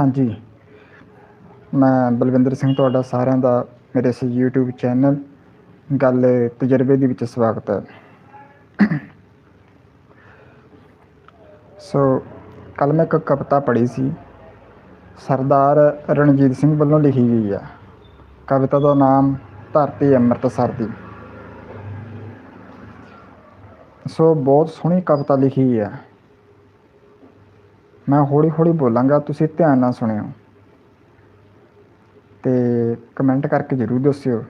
ਹਾਂਜੀ। ਮੈਂ ਬਲਵਿੰਦਰ ਸਿੰਘ ਤੁਹਾਡਾ ਸਾਰਿਆਂ ਦਾ ਮੇਰੇ ਇਸ YouTube ਚੈਨਲ ਗੱਲ ਤਜਰਬੇ ਦੇ ਵਿੱਚ ਸਵਾਗਤ ਹੈ। ਸੋ ਕੱਲ ਮੈਂ ਇੱਕ ਕਵਿਤਾ ਪੜ੍ਹੀ ਸੀ। ਸਰਦਾਰ ਰਣਜੀਤ ਸਿੰਘ ਵੱਲੋਂ ਲਿਖੀ ਗਈ ਹੈ ਕਵਿਤਾ ਦਾ ਨਾਮ ਧਰਤੀ ਅੰਮ੍ਰਿਤਸਰ ਦੀ। ਸੋ ਬਹੁਤ ਸੋਹਣੀ ਕਵਿਤਾ ਲਿਖੀ ਹੈ ਮੈਂ ਹੌਲੀ ਹੌਲੀ ਬੋਲਾਂਗਾ, ਤੁਸੀਂ ਧਿਆਨ ਨਾਲ ਸੁਣਿਓ। ਤੇ ਕਮੈਂਟ ਕਰਕੇ ਜ਼ਰੂਰ ਦੱਸਿਓ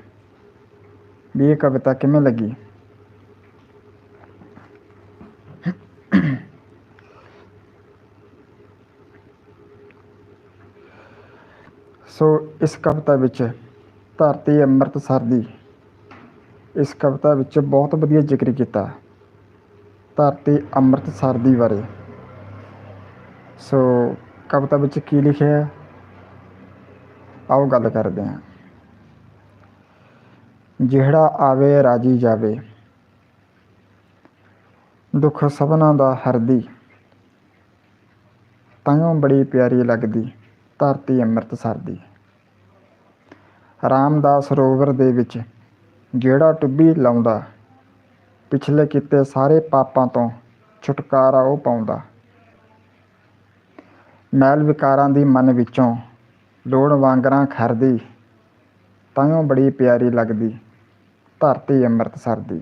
ਵੀ ਇਹ ਕਵਿਤਾ ਕਿਵੇਂ ਲੱਗੀ। ਸੋ ਇਸ ਕਵਿਤਾ ਵਿੱਚ ਧਰਤੀ ਅੰਮ੍ਰਿਤਸਰ ਦੀ ਇਸ ਕਵਿਤਾ ਵਿੱਚ ਬਹੁਤ ਵਧੀਆ ਜ਼ਿਕਰ ਕੀਤਾ ਧਰਤੀ ਅੰਮ੍ਰਿਤਸਰ ਦੀ ਬਾਰੇ। ਸੋ ਕਵਿਤਾ ਵਿੱਚ ਕੀ ਲਿਖਿਆ ਹੈ? ਆਓ ਗੱਲ ਕਰਦੇ ਹਾਂ। ਜਿਹੜਾ ਆਵੇ, ਰਾਜੀ ਜਾਵੇ। ਦੁੱਖ ਸਭਨਾ ਦਾ ਹਰਦੀ। ਤਾਂੋਂ ਬੜੀ ਪਿਆਰੀ ਲੱਗਦੀ, ਧਰਤੀ ਅੰਮ੍ਰਿਤਸਰ ਦੀ ਰਾਮਦਾਸ ਸਰੋਵਰ ਦੇ ਵਿੱਚ ਜਿਹੜਾ ਟੁੱਬੀ ਲਾਉਂਦਾ, ਪਿਛਲੇ ਕੀਤੇ ਸਾਰੇ ਪਾਪਾਂ ਤੋਂ ਛੁਟਕਾਰਾ ਉਹ ਪਾਉਂਦਾ। ਮੈਲ ਵਿਕਾਰਾਂ ਦੀ ਮਨ ਵਿੱਚੋਂ ਲੋੜ ਵਾਂਗਰਾਂ ਖਰਦੀ ਤਾਂੋਂ ਬੜੀ ਪਿਆਰੀ ਲੱਗਦੀ, ਧਰਤੀ ਅੰਮ੍ਰਿਤਸਰ ਦੀ।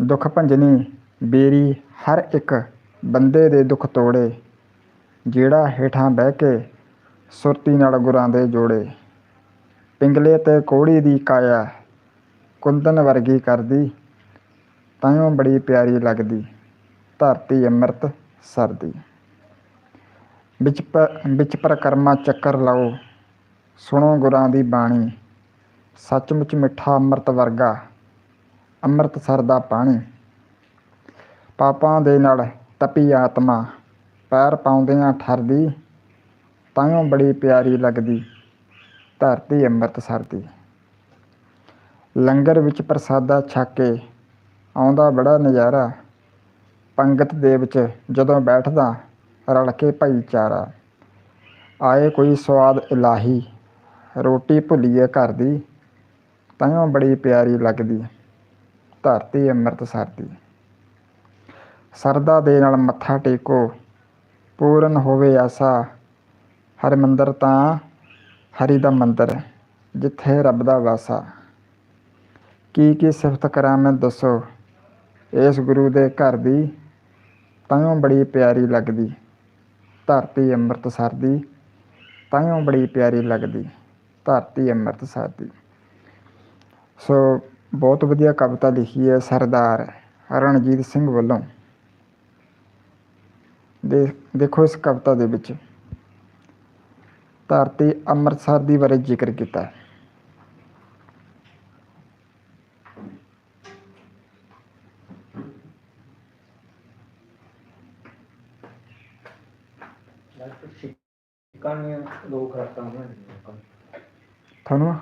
ਦੁੱਖ ਭੰਜਨੀ, ਬੇਰੀ ਹਰ ਇੱਕ ਬੰਦੇ ਦੇ ਦੁੱਖ ਤੋੜੇ, ਜਿਹੜਾ ਹੇਠਾਂ ਬਹਿ ਕੇ ਸੁਰਤੀ ਨਾਲ ਗੁਰਾਂ ਦੇ ਜੋੜੇ। ਪਿੰਗਲੇ ਤੇ ਕੋੜੀ ਦੀ ਕਾਇਆ ਕੁੰਦਨ ਵਰਗੀ ਕਰਦੀ ਤਾਂੋਂ ਬੜੀ ਪਿਆਰੀ ਲੱਗਦੀ, ਧਰਤੀ ਅੰਮ੍ਰਿਤ ਸਰਦੀ ਵਿੱਚ ਵਿੱਚ ਪਰਕਰਮਾ ਚੱਕਰ ਲਾਓ। ਸੁਣੋ ਗੁਰਾਂ ਦੀ ਬਾਣੀ। ਸੱਚਮੁੱਚ ਮਿੱਠਾ ਅੰਮ੍ਰਿਤ ਵਰਗਾ ਅੰਮ੍ਰਿਤਸਰ ਦਾ ਪਾਣੀ। ਪਾਪਾਂ ਦੇ ਨਾਲ ਤਪੀ ਆਤਮਾ, ਪੈਰ ਪਾਉਂਦਿਆਂ ਠਰਦੀ ਤਾਂੋਂ ਬੜੀ ਪਿਆਰੀ ਲੱਗਦੀ, ਧਰਤੀ ਅੰਮ੍ਰਿਤਸਰ ਦੀ ਲੰਗਰ ਵਿੱਚ ਪ੍ਰਸਾਦਾ ਛਕ ਕੇ ਆਉਂਦਾ ਬੜਾ ਨਜ਼ਾਰਾ। ਪੰਗਤ ਦੇ ਵਿੱਚ ਜਦੋਂ ਬੈਠਦਾ ਰਲ ਕੇ ਭਾਈਚਾਰਾ। ਆਏ ਕੋਈ ਸਵਾਦ ਇਲਾਹੀ। ਰੋਟੀ ਭੁੱਲੀਏ ਘਰ ਦੀ ਤਾਂੋਂ ਬੜੀ ਪਿਆਰੀ ਲੱਗਦੀ। ਧਰਤੀ ਅੰਮ੍ਰਿਤਸਰ ਦੀ। ਸਰਦਾ ਦੇ ਨਾਲ ਮੱਥਾ ਟੇਕੋ। ਪੂਰਨ ਹੋਵੇ ਆਸਾ। ਹਰਿਮੰਦਰ ਤਾਂ ਹਰੀ ਦਾ ਮੰਦਰ, ਜਿੱਥੇ ਰੱਬ ਦਾ ਵਾਸਾ। ਕੀ ਕੀ ਸਿਫਤ ਕਰਾਂ ਮੈਂ ਦੱਸੋ। ਇਸ ਗੁਰੂ ਦੇ ਘਰ ਦੀ ਤਾਂੋਂ ਬੜੀ ਪਿਆਰੀ ਲੱਗਦੀ। ਧਰਤੀ ਅੰਮ੍ਰਿਤਸਰ ਦੀ ਤਾਂੋਂ ਬੜੀ ਪਿਆਰੀ ਲੱਗਦੀ, ਧਰਤੀ ਅੰਮ੍ਰਿਤਸਰ ਦੀ। ਸੋ ਬਹੁਤ ਵਧੀਆ ਕਵਿਤਾ ਲਿਖੀ ਹੈ ਸਰਦਾਰ ਰਣਜੀਤ ਸਿੰਘ ਵੱਲੋਂ। ਦੇ, ਦੇਖੋ ਇਸ ਕਵਿਤਾ ਦੇ ਵਿੱਚ। ਧਰਤੀ ਅੰਮ੍ਰਿਤਸਰ ਦੀ ਬਾਰੇ ਜ਼ਿਕਰ ਕੀਤਾ ਹੈ। ਸਿੱਕਾਂ ਦੀਆਂ ਦੋ ਖੁਰਾਕਾਂ ਹੋਣਗੀਆਂ ਤੁਹਾਨੂੰ